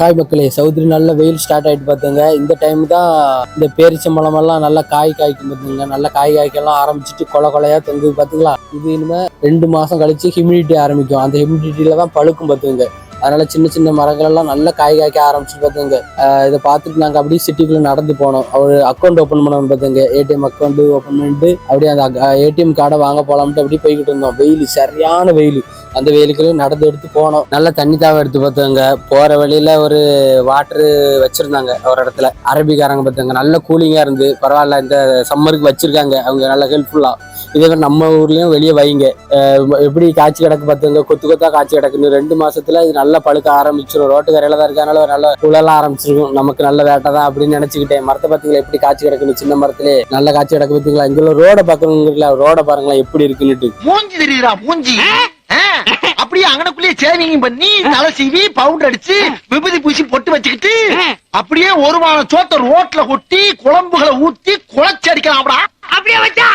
காய் மக்களே சௌத்ரி நல்ல வெயில் ஸ்டார்ட் ஆகிட்டு பார்த்துங்க இந்த டைம் தான் இந்த பேரிச்சம்பழம் எல்லாம் நல்லா காய் காய்க்கும் பார்த்துங்க நல்லா காய் காய்க்கெல்லாம் ஆரம்பிச்சிட்டு கொலை கொலையா தொங்குது பார்த்துக்கலாம் இது இனிமேல் ரெண்டு மாதம் கழிச்சு ஹியூமிடிட்டி ஆரம்பிக்கும். அந்த ஹியூமிடிட்டியில தான் பழுக்கும் பார்த்துங்க அதனால சின்ன சின்ன மரங்கள் எல்லாம் நல்லா காய் காய்க்க ஆரம்பிச்சு பார்த்துங்க இதை பார்த்துட்டு நாங்கள் அப்படியே சிட்டிக்குள்ளே நடந்து போனோம். அவர் அக்கௌண்ட் ஓப்பன் பண்ணணும் பார்த்துங்க ஏடிஎம் அக்கௌண்ட் ஓப்பன் பண்ணிட்டு அப்படியே அந்த ஏடிஎம் கார்டை வாங்க போகலாம்ட்டு அப்படியே போய்கிட்டு இருந்தோம். வெயில் சரியான வெயில். அந்த வெயிலுக்குள்ள நடந்து எடுத்து போனோம் நல்லா தண்ணி தாவ எடுத்து பார்த்தாங்க போற வழியில ஒரு வாட்டர் வச்சிருந்தாங்க ஒரு இடத்துல. அரபிக்காரங்க பார்த்தாங்க நல்ல கூலிங்கா இருந்து பரவாயில்ல இந்த சம்மருக்கு வச்சிருக்காங்க. அவங்க நல்ல ஹெல்ப்ஃபுல்லா இதே நம்ம ஊர்லயும் வெளியே வைங்க. எப்படி காய்ச்சி கிடக்கு பார்த்துங்க கொத்து கொத்தா காய்ச்சி கிடக்குன்னு ரெண்டு மாசத்துல இது நல்லா பழுக்க ஆரம்பிச்சிடும் ரோட்டு கரையில தான் இருக்கனால நல்ல குழலாம் ஆரம்பிச்சிருக்கும். நமக்கு நல்ல வேட்டை தான் அப்படின்னு நினைச்சுக்கிட்டேன். மரத்தை பார்த்தீங்களா எப்படி காய்ச்சி கிடக்குன்னு. சின்ன மரத்திலே நல்ல காய்ச்சி கிடக்கு பார்த்தீங்களா இங்குள்ள ரோட பாக்கணுங்களா ரோட பாருங்களா எப்படி இருக்குன்னுட்டு. சேவிங் பண்ணி தலை சீவி பவுடர் அடிச்சு விபூதி பூசி பொட்டு வச்சுக்கிட்டு அப்படியே ஒரு வாரம் சோத்த ரோட்ல கொட்டி குழம்புகளை ஊத்தி குழச்சி அடிக்கலாம்டா அப்படியே? வச்சா